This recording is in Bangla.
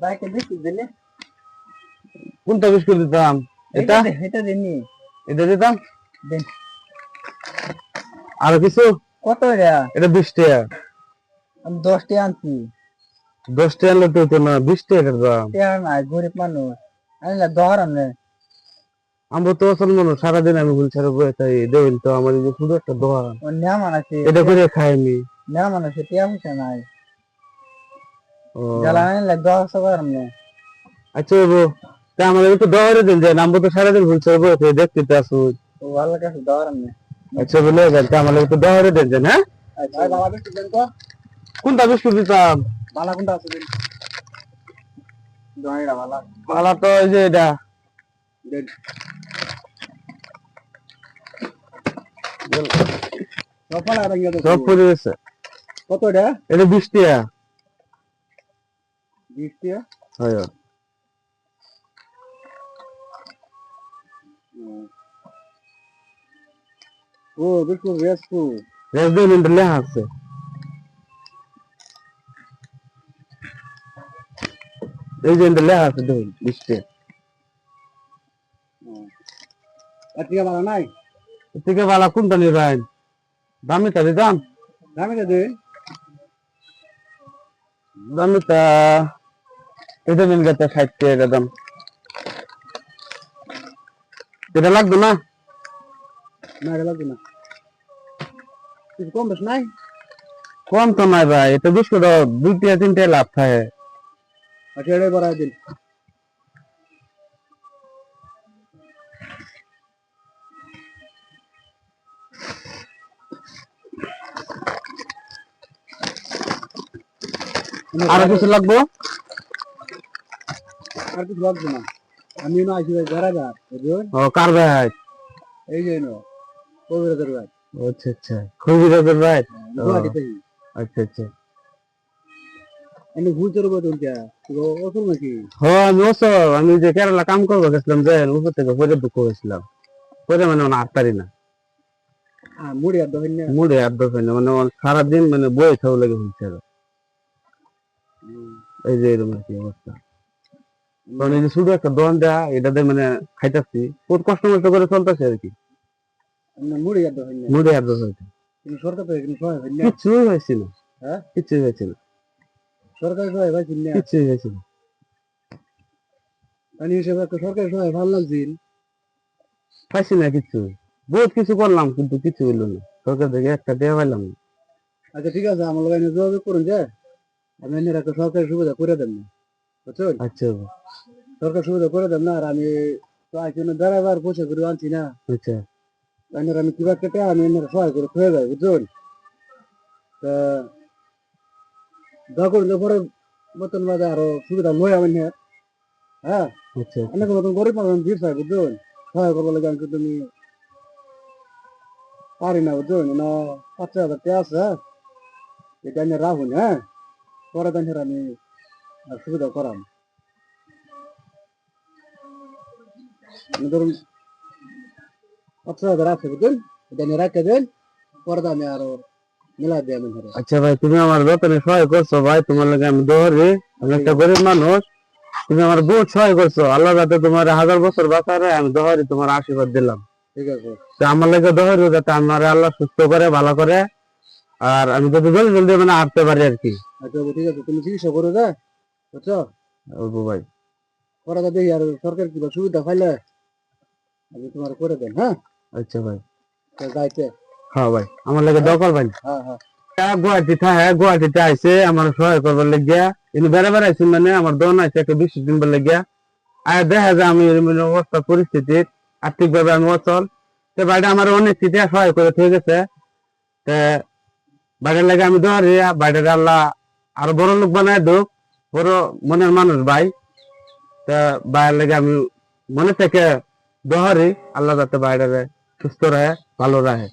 বাইকে বিস্কুট দিলে। কোনটা বিস্কুট দিতাম? এটা এটা? দেনি এটা দিতাম? দেন আর কিছু? কত রে এটা বিশ টাকা আমি দশটি আনছি। দশ টাকা আনলে তো না বিশ টাকার দাম। টেয়ার নাই গরিব মানুষ। আনলে দহর আমনে আমরা তো আসল মানুষ সারাদিন আমি ভুল ছাড়া বয়ে থাকি। দেবেন তো আমার যে শুধু একটা দোকান। ও নেমান আছে এটা করে খাই আমি নেমান আছে টিয়া পয়সা নাই। আচ্ছা বাবু তা আমাদের একটু দোয়ারে দিন যে আমরা তো সারাদিন ভুল ছাড়া বয়ে থাকি দেখতে তো আসুন ও ভালো কাছে দহর আমনে আচ্ছা বলে গেল তা আমাদের একটু দোয়ারে দিন যে হ্যাঁ? আচ্ছা বাবা বিস্কুট দেন তো? কোনটা বিস্কুট দিতাম? বালা কোনটা আছে দেন দহরিটা বালা। মালা তো এই যে এটা। দেন। সফল সব পড়ে গেছে কত এটা? এটা বিশ টাকা। বিশ টিয়া হয়। ও রেসকু রেসদিন ইন্টার লেখা আছে। এই যে ইন্টার লেখা আছে দেখুন বিশ টাকা আর টিয়া বালা নাই? থেকে বালা কোনটা নিবেন দামিটা দিতাম দামে দে দামিটা এটা নিন গেছে ষাট টাকা দাম এটা লাগবে না? না লাগবে না। কিছু কম বেশ নাই? কম তো নাই ভাই, এটা বিস্কুট দুই টাকা তিন টাকা লাভ থাকে। আচ্ছা এটাই বাড়াই দিন। আর কিছু লাগবে? আর কিছু লাগবে না আমি না আসি যা বুঝলেন? ও কার ভাই? এই যে নো কবিরাজের ভাই। আচ্ছা আচ্ছা ভাই? গুয়াহাটিতে আচ্ছা আচ্ছা। এনে ভুল চলবো তো কে নাকি? হ্যাঁ আমি আমি যে কেরালা কাম করব গেছিলাম যে উপর থেকে পরে দুঃখ হয়েছিলাম। পরে মানে আর পারি না। হ্যাঁ মুড়ি আর দহেন না? মুড়ে মানে সারাদিন মানে বই থাও লেগে হচ্ছে এই যে এরকম কি অবস্থা। কারণ এই যে শুধু একটা দোকান দেয়া এটাতে মানে খাইতেছি খুব কষ্ট মষ্ট করে চলতেছে আর কি। মুড়ি আর দহেন না আর দোকান কিন্তু সরকার সহায় হয়? না। হ্যাঁ? সহায় না। না। হিসেবে একটা সরকারি সহায় ভালো লাগছে পাইছি না কিচ্ছু। বহুত কিছু করলাম কিন্তু কিছু হইল না। সরকার থেকে একটা পাইলাম না। আচ্ছা ঠিক আছে আমার যোগাযোগ করুন যে। আমি একটা সরকারি সুবিধা করে দেন না। বুঝছেন? আচ্ছা সরকার সুবিধা করে দেন না আর আমি তো আজ ড্রাইভার পয়সা করে আনছি না। আচ্ছা। এনার আমি কিবা কেটে আমি এনার সহায় করে খুঁজে যাই বুঝছেন? তা দা করুন যে পরে মতন বাদে আরও সুবিধা লই আমি না হ্যাঁ? আচ্ছা অনেক মতন গরিব মানুষ ভিড় চাই বুঝছেন? সহায় করব লাগে আমি তুমি পারি না বুঝছেন? না পাঁচ হাজার টাকা আছে হ্যাঁ? এটা এনে রাখুন হ্যাঁ? পরে দেন আমি সুবিধা মানে ধরুন হাজার আছে বুঝছেন এটা এনে রাখতে দেন পরে আমি আরও মেলা দিয়ে আমি ধরে। আচ্ছা ভাই তুমি আমার বেতনে সহায় করছ ভাই তোমার লাগে আমি দোহরি আমি একটা গরিব মানুষ তুমি আমার বহুত সহায় করছ। আল্লাহ যাতে তোমার হাজার বছর বাঁচারে আমি দোহরি তোমার আশীর্বাদ দিলাম। ঠিক আছে। তো আমার লাগে দোহরি যাতে আমার আল্লাহ সুস্থ করে ভালো করে আর আমি যাতে জলদি জলদি মানে হাঁটতে পারি আর কি। আচ্ছা ঠিক আছে তুমি চিকিৎসা করো যা। বুঝছ? অল্প ভাই। তো দেখি আর সরকার কিবা সুবিধা পাইলে আমি তোমার করে দেন হ্যাঁ? আচ্ছা ভাই। যাইতে। হ্যাঁ ভাই আমার লাগে দরকার ভাই হ্যাঁ হ্যাঁ। হ্যাঁ, গুয়াহাটি থাকে গুয়াহাটিতে আইসে আমার সহায় করবার লাগিয়া। কিন্তু বেড়া বেড়াইছি মানে আমার দোকান আছে একটা বিশ দিনবার লাগিয়া। আর দেখা যায় আমি অবস্থা পরিস্থিতি আর্থিক ভাবে আমি অচল। তো বাইরে আমার অনেক চিঠি সহায় করে ঠিক আছে তে বাইরের লাগে আমি দোয়ারি বাইরের আল্লাহ আরও বড় লোক বানায় দোক বড় মনের মানুষ ভাই। তা বাইরের লাগে আমি মনে থেকে দোহারি, আল্লাহ যাতে বাইরে সুস্থ রাখে, ভালো রাখে।